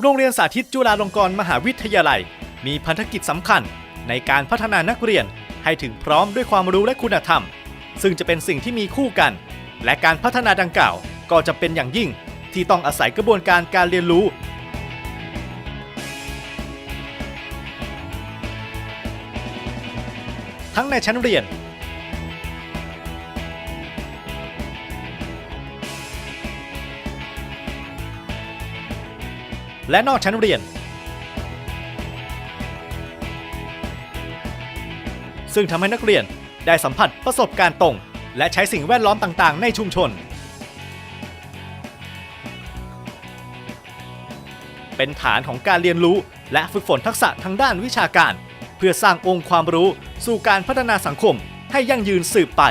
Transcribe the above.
โรงเรียนสาธิตจุฬาลงกรณ์มหาวิทยาลัย มีพันธกิจสำคัญในการพัฒนานักเรียนให้ถึงพร้อมด้วยความรู้และคุณธรรม ซึ่งจะเป็นสิ่งที่มีคู่กัน และการพัฒนาดังกล่าวก็จะเป็นอย่างยิ่งที่ต้องอาศัยกระบวนการการเรียนรู้ ทั้งในชั้นเรียน และนอกชั้นเรียน ซึ่งทำให้นักเรียนได้สัมผัสประสบการณ์ตรง และใช้สิ่งแวดล้อมต่างๆ ในชุมชน เป็นฐานของการเรียนรู้และฝึกฝนทักษะทางด้านวิชาการ เพื่อสร้างองค์ความรู้สู่การพัฒนาสังคมให้ยั่งยืนสืบไป